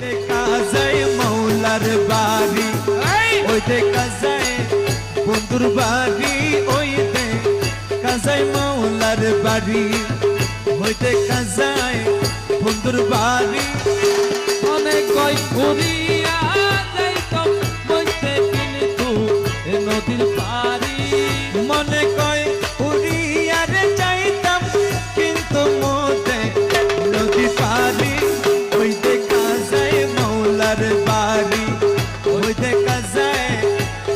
দেখা যায় মৌলার বাড়ি ওই দেখা যায় বন্ধুর বাড়ি ওই দেখা যায় মৌলার বাড়ি ওই দেখা যায় বন্ধুর বাড়ি অনেক কই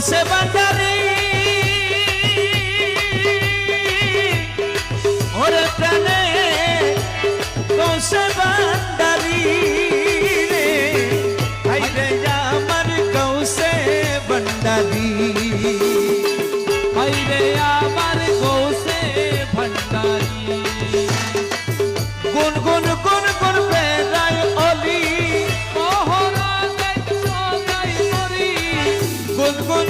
से बंदरी और तने तो से बंदरी रे। हरे यामर गौ से बंदरी हरे यामर गौ से भंडारी गुन गुन गुन गुन गुन गुन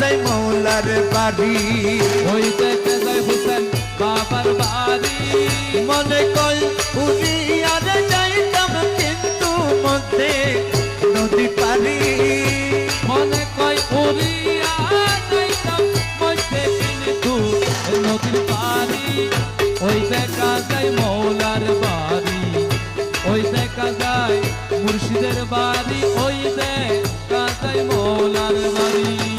যায় মৌলার বাড়ি ওই যায় হুসেন বাবার বাড়ি। মনে কল উড়িয়ারে যাইতাম কিন্তু মধ্যে নদী পারি মনে যাইতাম মধ্যে কিন্তু নদীর পারি ওই দেখা যায় মৌলার বাড়ি। ওই দেখা যায় মুর্শিদের বাড়ি। ওই দেখা যায় মৌলার বাড়ি।